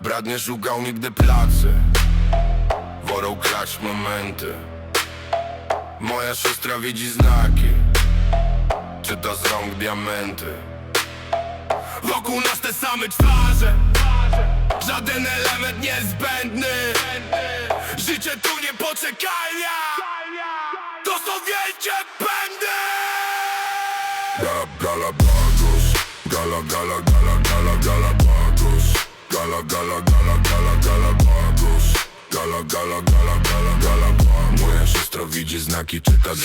brat nie szukał nigdy pracy Wolał kraść momenty. Moja siostra widzi znaki. Czyta z rąk diamenty? Wokół nas te same twarze. Żaden element niezbędny. Życie tu niepoczekalnia To są wielkie pędy. Gala, gala, Gala, gala, gala, gala, gala, Gala, gala, gala, gala, gala, Moja siostra widzi znaki, czyta z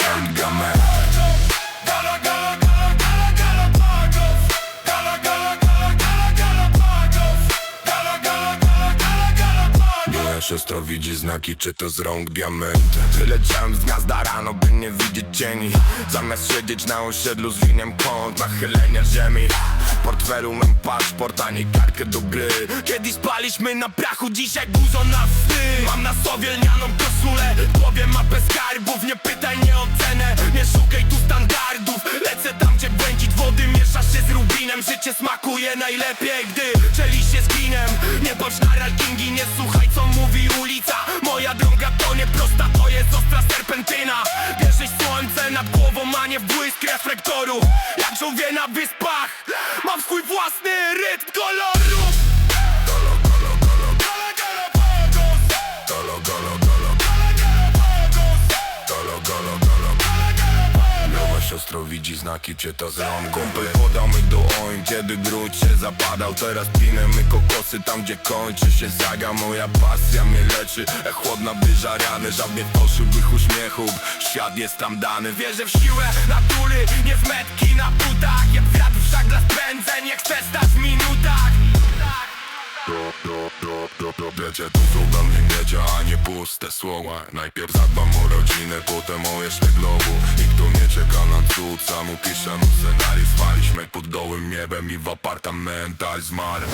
siostra widzi znaki, czy to z rąk diamenty. Leciałem z gniazda rano, by nie widzieć cieni. Zamiast siedzieć na osiedlu z winiem kąt Nachylenia ziemi. W portfelu mam paszport, a nie kartkę do gry. Kiedyś spaliśmy na prachu, dzisiaj buzo na wstyd Mam na sobie lnianą koszulę W głowie mapę skarbów, nie pytaj nie o cenę Nie szukaj tu standardów. Lecę tam, gdzie błękit wody miesza się z rubinem. Życie smakuje najlepiej, gdy czeli się z Nie bądź na rankingi, nie słuchaj co mówi ulica. Moja droga to nie prosta, to jest ostra serpentyna. Bierzesz słońce nad głową, a nie w błysk reflektoru. Jak żółwie na wyspach Mam swój własny rytm siostro widzi znaki, czyta z rąk Kumpel. Podał do oń, kiedy grunt się zapadał. Teraz pinemy kokosy tam, gdzie kończy się zaga Moja pasja mnie leczy, e chłodna wyża rany. Żadnych fałszywych uśmiechów, świat jest tam dany. Wierzę w siłę natury, nie w metki na butach. Jak wiatr w żaglach pędzę, nie chcę stać w minutach. Wiecie, to są dla mnie miecia, a nie puste słowa. Najpierw zadbam o rodzinę, potem o jeszcze globu. Nikt tu nie cud, sam upiszę mu scenariusz Spaliśmy pod gołym niebem i w apartamentach zmarł